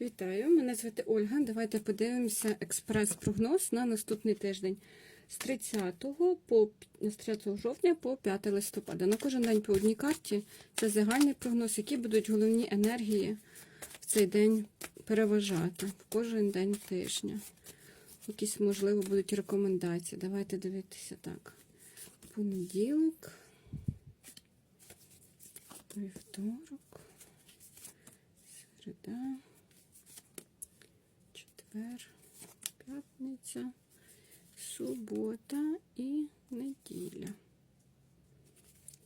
Вітаю, мене звати Ольга. Давайте подивимося експрес-прогноз на наступний тиждень з 30 по з 30 жовтня по 5 листопада. На кожен день по одній карті це загальний прогноз, які будуть головні енергії в цей день переважати в кожен день тижня. Якісь, можливо, будуть рекомендації. Давайте дивитися так. Понеділок, вівторок, середа четвер, п'ятниця, субота і неділя.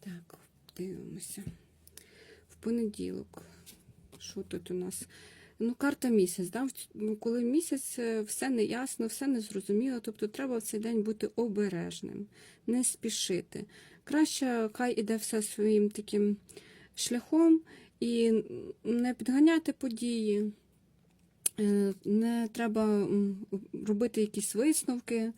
Так, дивимося. В понеділок. Що тут у нас? Ну, карта місяць. Да? Ну, Коли місяць е, все неясно, все незрозуміло, тобто треба в цей день бути обережним, не спішити. Краще хай іде все своїм таким шляхом і не підганяти події. Е, Не треба робити якісь висновки,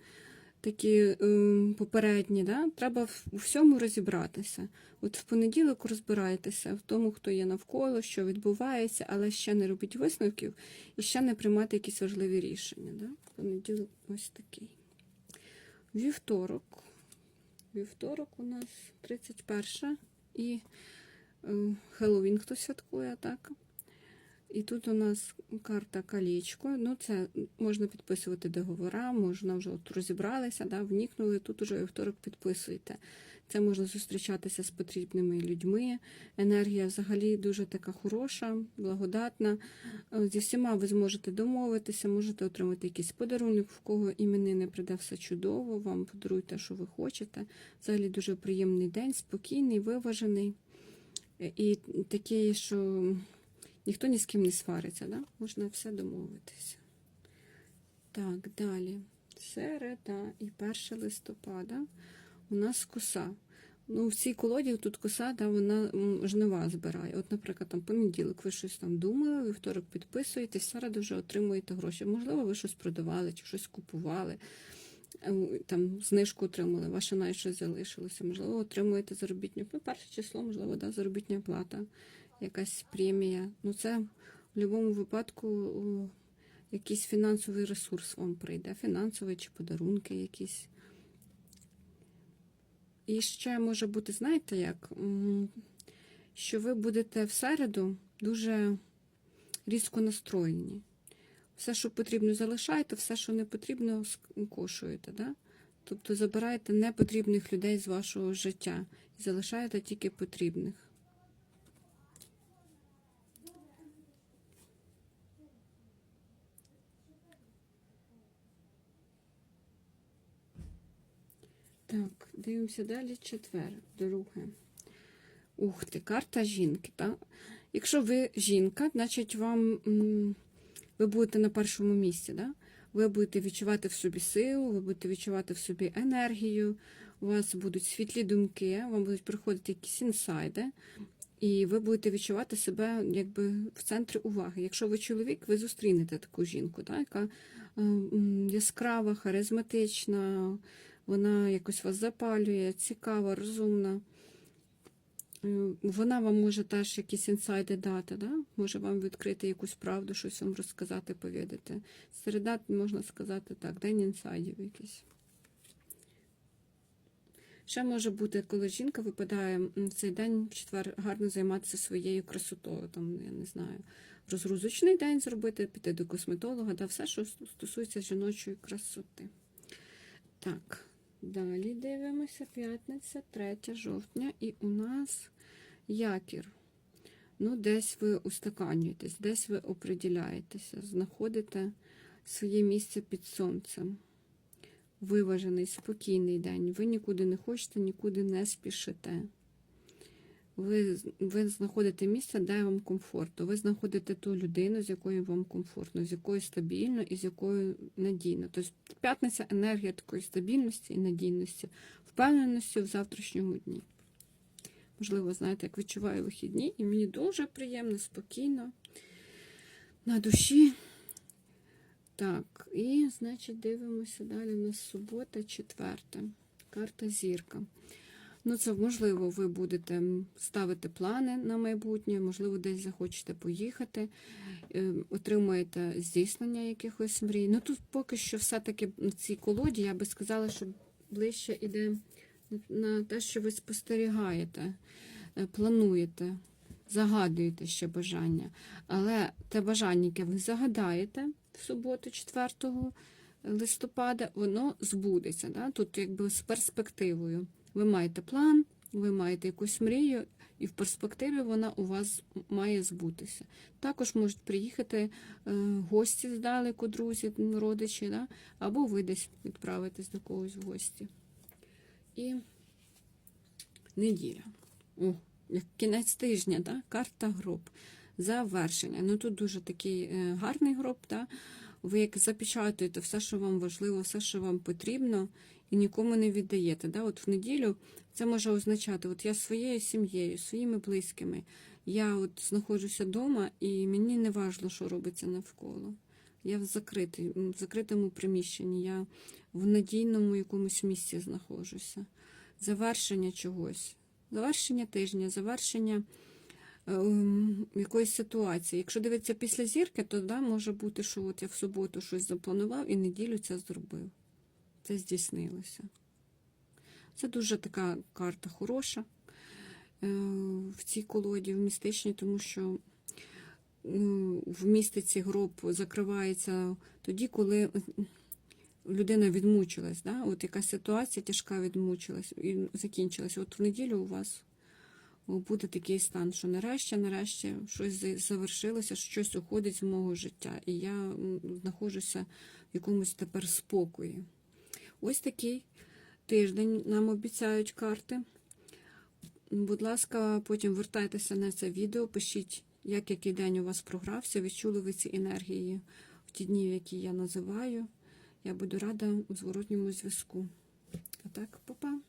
такі ем, попередні. Да? Треба у всьому розібратися. От в понеділок розбирайтеся в тому, хто є навколо, що відбувається, але ще не робіть висновків і ще не приймати якісь важливі рішення. Да? Понеділок ось такий. Вівторок. Вівторок у нас 31 і е, Хеллоуін хто святкує, так? І тут у нас карта колечко. Ну, це можна підписувати договора, можна вже от розібралися, да, вникнули. Тут уже вівторок підписуєте. Це можна зустрічатися з потрібними людьми. Енергія взагалі дуже така хороша, благодатна. Е, Зі всіма ви зможете домовитися, можете отримати якийсь подарунок, в кого іменини прийде все чудово, вам подарують те, що ви хочете. Взагалі дуже приємний день, спокійний, виважений. Е, І такий, що ніхто ні з ким не свариться, да? можна все домовитися. Так, далі. Середа і 1 листопада у нас коса. Ну, в цій колоді тут коса, да, вона жнива збирає. От, наприклад, там понеділок ви щось там думали, вівторок підписуєте, в середу вже отримуєте гроші. Можливо, ви щось продавали чи щось купували, там знижку отримали, ваше навіть щось залишилося. Можливо, отримуєте заробітню. Перше число, можливо, да, заробітня плата, якась премія. Ну, це в будь-якому випадку якийсь фінансовий ресурс вам прийде, фінансовий чи подарунки якісь. І ще може бути, знаєте, як, що ви будете в середу дуже різко настроєні. Все, що потрібно, залишаєте, все, що не потрібно, скошуєте. Да? Тобто забираєте непотрібних людей з вашого життя і залишаєте тільки потрібних. Так, дивимося далі. Четвер, друге. Ух ти, карта жінки. Так? Якщо ви жінка, значить вам ви будете на першому місці. Да? Ви будете відчувати в собі силу, ви будете відчувати в собі енергію, у вас будуть світлі думки, вам будуть приходити якісь інсайди, і ви будете відчувати себе якби в центрі уваги. Якщо ви чоловік, ви зустрінете таку жінку, да? яка е, яскрава, харизматична, вона якось вас запалює, цікава, розумна. Е, Вона вам може теж якісь інсайди дати, да? може вам відкрити якусь правду, щось вам розказати, повідати. Середа, можна сказати так, день інсайдів якийсь. Ще може бути, коли жінка випадає в цей день в четвер гарно займатися своєю красотою. Там, я не знаю, розгрузочний день зробити, піти до косметолога, да, все, що стосується жіночої красоти. Так, далі дивимося. П'ятниця, 3 жовтня, і у нас якір. Ну, десь ви устаканюєтесь, десь ви оприділяєтеся, знаходите своє місце під сонцем. Виважений, спокійний день. Ви нікуди не хочете, нікуди не спішите. Ви, ви знаходите місце, де вам комфортно. Ви знаходите ту людину, з якою вам комфортно, з якою стабільно і з якою надійно. Тобто п'ятниця енергія такої стабільності і надійності, впевненості в завтрашньому дні. Можливо, знаєте, як відчуваю вихідні, і мені дуже приємно, спокійно, на душі. Так, і, значить, дивимося далі. У нас субота, четверта. Карта зірка. Ну, це можливо, ви будете ставити плани на майбутнє, можливо, десь захочете поїхати, е, отримуєте здійснення якихось мрій. Ну тут поки що все-таки в цій колоді я би сказала, що ближче йде на те, що ви спостерігаєте, е, плануєте, загадуєте ще бажання. Але те бажання, яке ви загадаєте в суботу, 4 листопада, воно збудеться. Да? Тут якби з перспективою. Ви маєте план, ви маєте якусь мрію, і в перспективі вона у вас має збутися. Також можуть приїхати е, гості здалеку, друзі, родичі, да? або ви десь відправитесь до когось в гості. І неділя. О, як кінець тижня, да? карта гроб. Завершення. Ну тут дуже такий е, гарний гроб. Да? Ви як запечатуєте все, що вам важливо, все, що вам потрібно, і нікому не віддаєте. Да? От в неділю це може означати, от я своєю сім'єю, своїми близькими, я от знаходжуся вдома, і мені не важливо, що робиться навколо. Я в, закритий, в закритому приміщенні, я в надійному якомусь місці знаходжуся. Завершення чогось, завершення тижня, завершення ем, якоїсь ситуації. Якщо дивитися після зірки, то да, може бути, що от я в суботу щось запланував і неділю це зробив. Це здійснилося. Це дуже така карта хороша е, в цій колоді, в містичній, тому що в містиці гроб закривається тоді, коли людина відмучилась. Да? От якась ситуація тяжка відмучилась і закінчилась. От в неділю у вас буде такий стан, що нарешті, нарешті щось завершилося, щось уходить з мого життя, і я знаходжуся в якомусь тепер спокої. Ось такий тиждень нам обіцяють карти. Будь ласка, потім вертайтеся на це відео, пишіть, як який день у вас програвся, відчули ви ці енергії в ті дні, які я називаю. Я буду рада у зворотньому зв'язку. А так, па-па.